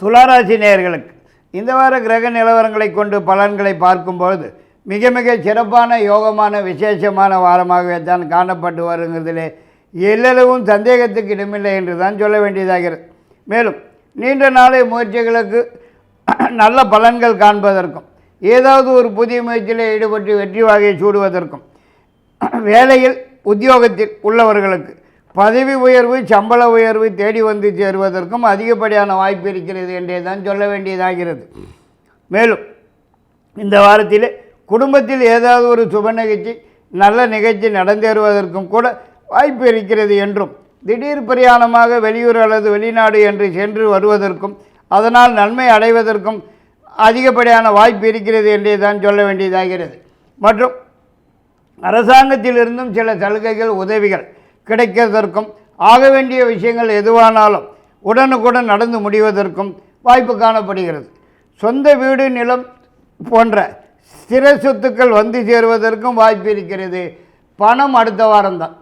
துளாராசி நேயர்களுக்கு இந்த வார கிரக நிலவரங்களை கொண்டு பலன்களை பார்க்கும்பொழுது மிக மிக சிறப்பான யோகமான விசேஷமான வாரமாகவே தான் காணப்பட்டு வருங்கிறதிலே எல்லளவும் சந்தேகத்துக்கு இடமில்லை என்று தான் சொல்ல வேண்டியதாகிறது. மேலும் நீண்ட நாளை முயற்சிகளுக்கு நல்ல பலன்கள் காண்பதற்கும் ஏதாவது ஒரு புதிய முயற்சியில் ஈடுபட்டு வெற்றி வாகை சூடுவதற்கும் வேலையில் உத்தியோகத்தில் உள்ளவர்களுக்கு பதவி உயர்வு சம்பள உயர்வு தேடி வந்து சேருவதற்கும் அதிகப்படியான வாய்ப்பு இருக்கிறது என்றே தான் சொல்ல வேண்டியதாகிறது. மேலும் இந்த வாரத்தில் குடும்பத்தில் ஏதாவது ஒரு சுப நிகழ்ச்சி நல்ல நிகழ்ச்சி நடந்தேறுவதற்கும் கூட வாய்ப்பு இருக்கிறது என்றும் திடீர் பிரயாணமாக வெளியூர் அல்லது வெளிநாடு என்று சென்று வருவதற்கும் அதனால் நன்மை அடைவதற்கும் அதிகப்படியான வாய்ப்பு இருக்கிறது என்றே தான் சொல்ல வேண்டியதாகிறது. மற்றும் அரசாங்கத்திலிருந்தும் சில சலுகைகள் உதவிகள் கிடைக்கிறதற்கும் ஆக வேண்டிய விஷயங்கள் எதுவானாலும் உடனுக்குடன் நடந்து முடிவதற்கும் வாய்ப்பு காணப்படுகிறது. சொந்த வீடு நிலம் போன்ற ஸ்திர சொத்துக்கள் வந்து சேருவதற்கும் வாய்ப்பு இருக்கிறது. பணம் அடுத்த வாரம்தான்